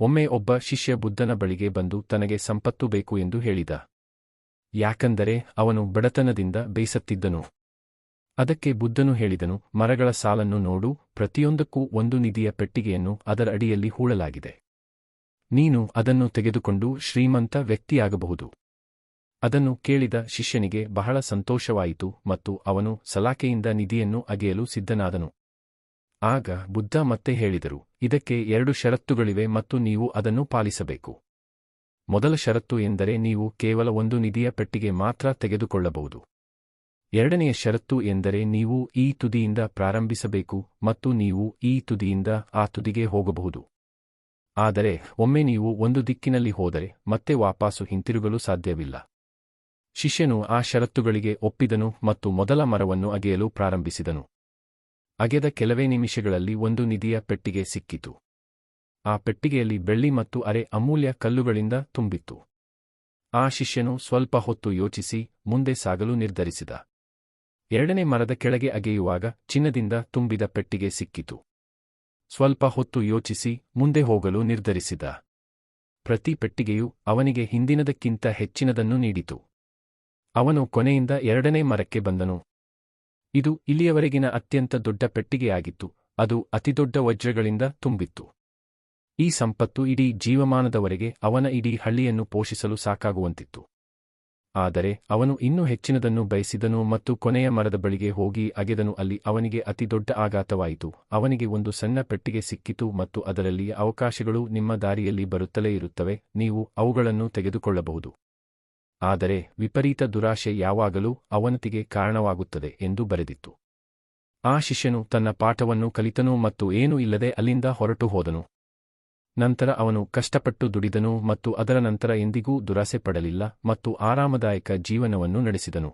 ಒಮ್ಮೆ ಒಬ್ಬ ಶಿಷ್ಯ ಬುದ್ಧನ ಬಳಿಗೆ ಬಂದು ತನಗೆ ಸಂಪತ್ತು ಬೇಕು ಎಂದು ಹೇಳಿದ. ಯಾಕಂದರೆ ಅವನು ಬಡತನದಿಂದ ಬೇಸತ್ತಿದ್ದನು. ಅದಕ್ಕೆ ಬುದ್ಧನು ಹೇಳಿದನು, ಮರಗಳ ಸಾಲನ್ನು ನೋಡು, ಪ್ರತಿಯೊಂದಕ್ಕೂ ಒಂದು ನಿಧಿಯ ಪೆಟ್ಟಿಗೆಯನ್ನು ಅದರ ಅಡಿಯಲ್ಲಿ ಹೂಳಲಾಗಿದೆ. ನೀನು ಅದನ್ನು ತೆಗೆದುಕೊಂಡು ಶ್ರೀಮಂತ ವ್ಯಕ್ತಿಯಾಗಬಹುದು. ಅದನ್ನು ಕೇಳಿದ ಶಿಷ್ಯನಿಗೆ ಬಹಳ ಸಂತೋಷವಾಯಿತು ಮತ್ತು ಅವನು ಸಲಾಕೆಯಿಂದ ನಿಧಿಯನ್ನು ಅಗೆಯಲು ಸಿದ್ಧನಾದನು. ಆಗ ಬುದ್ಧ ಮತ್ತೆ ಹೇಳಿದರು, ಇದಕ್ಕೆ ಎರಡು ಷರತ್ತುಗಳಿವೆ ಮತ್ತು ನೀವು ಅದನ್ನು ಪಾಲಿಸಬೇಕು. ಮೊದಲ ಷರತ್ತು ಎಂದರೆ ನೀವು ಕೇವಲ ಒಂದು ನಿಧಿಯ ಪೆಟ್ಟಿಗೆ ಮಾತ್ರ ತೆಗೆದುಕೊಳ್ಳಬಹುದು. ಎರಡನೆಯ ಷರತ್ತು ಎಂದರೆ ನೀವು ಈ ತುದಿಯಿಂದ ಪ್ರಾರಂಭಿಸಬೇಕು ಮತ್ತು ನೀವು ಈ ತುದಿಯಿಂದ ಆ ತುದಿಗೆ ಹೋಗಬಹುದು. ಆದರೆ ಒಮ್ಮೆ ನೀವು ಒಂದು ದಿಕ್ಕಿನಲ್ಲಿ ಹೋದರೆ ಮತ್ತೆ ವಾಪಾಸು ಹಿಂತಿರುಗಲು ಸಾಧ್ಯವಿಲ್ಲ. ಶಿಷ್ಯನು ಆ ಷರತ್ತುಗಳಿಗೆ ಒಪ್ಪಿದನು ಮತ್ತು ಮೊದಲ ಮರವನ್ನು ಅಗೆಯಲು ಪ್ರಾರಂಭಿಸಿದನು. ಅಗೆದ ಕೆಲವೇ ನಿಮಿಷಗಳಲ್ಲಿ ಒಂದು ನಿಧಿಯ ಪೆಟ್ಟಿಗೆ ಸಿಕ್ಕಿತು. ಆ ಪೆಟ್ಟಿಗೆಯಲ್ಲಿ ಬೆಳ್ಳಿ ಮತ್ತು ಅರೆ ಅಮೂಲ್ಯ ಕಲ್ಲುಗಳಿಂದ ತುಂಬಿತ್ತು. ಆ ಶಿಷ್ಯನು ಸ್ವಲ್ಪ ಹೊತ್ತು ಯೋಚಿಸಿ ಮುಂದೆ ಸಾಗಲು ನಿರ್ಧರಿಸಿದ. ಎರಡನೇ ಮರದ ಕೆಳಗೆ ಅಗೆಯುವಾಗ ಚಿನ್ನದಿಂದ ತುಂಬಿದ ಪೆಟ್ಟಿಗೆ ಸಿಕ್ಕಿತು. ಸ್ವಲ್ಪ ಹೊತ್ತು ಯೋಚಿಸಿ ಮುಂದೆ ಹೋಗಲು ನಿರ್ಧರಿಸಿದ. ಪ್ರತಿ ಪೆಟ್ಟಿಗೆಯು ಅವನಿಗೆ ಹಿಂದಿನದಕ್ಕಿಂತ ಹೆಚ್ಚಿನದನ್ನು ನೀಡಿತು. ಅವನು ಕೊನೆಯಿಂದ ಎರಡನೇ ಮರಕ್ಕೆ ಬಂದನು. ಇದು ಇಲ್ಲಿಯವರೆಗಿನ ಅತ್ಯಂತ ದೊಡ್ಡ ಪೆಟ್ಟಿಗೆಯಾಗಿತ್ತು. ಅದು ಅತಿದೊಡ್ಡ ವಜ್ರಗಳಿಂದ ತುಂಬಿತ್ತು. ಈ ಸಂಪತ್ತು ಇಡೀ ಜೀವಮಾನದವರೆಗೆ ಅವನ ಇಡೀ ಹಳ್ಳಿಯನ್ನು ಪೋಷಿಸಲು ಸಾಕಾಗುವಂತಿತ್ತು. ಆದರೆ ಅವನು ಇನ್ನೂ ಹೆಚ್ಚಿನದನ್ನು ಬಯಸಿದನು ಮತ್ತು ಕೊನೆಯ ಮರದ ಬಳಿಗೆ ಹೋಗಿ ಅಗೆದನು. ಅಲ್ಲಿ ಅವನಿಗೆ ಅತಿದೊಡ್ಡ ಆಘಾತವಾಯಿತು. ಅವನಿಗೆ ಒಂದು ಸಣ್ಣ ಪೆಟ್ಟಿಗೆ ಸಿಕ್ಕಿತು ಮತ್ತು ಅದರಲ್ಲಿ ಅವಕಾಶಗಳು ನಿಮ್ಮ ದಾರಿಯಲ್ಲಿ ಬರುತ್ತಲೇ ಇರುತ್ತವೆ. ನೀವು ಅವುಗಳನ್ನು ತೆಗೆದುಕೊಳ್ಳಬಹುದು. ಆದರೆ ವಿಪರೀತ ದುರಾಶೆ ಯಾವಾಗಲೂ ಅವನತಿಗೆ ಕಾರಣವಾಗುತ್ತದೆ ಎಂದು ಬರೆದಿತ್ತು. ಆ ಶಿಷ್ಯನು ತನ್ನ ಪಾಠವನ್ನು ಕಲಿತನು ಮತ್ತು ಏನೂ ಇಲ್ಲದೆ ಅಲ್ಲಿಂದ ಹೊರಟು ಹೋದನು. ನಂತರ ಅವನು ಕಷ್ಟಪಟ್ಟು ದುಡಿದನು ಮತ್ತು ಅದರ ನಂತರ ಎಂದಿಗೂ ದುರಾಸೆ ಪಡಲಿಲ್ಲ ಮತ್ತು ಆರಾಮದಾಯಕ ಜೀವನವನ್ನು ನಡೆಸಿದನು.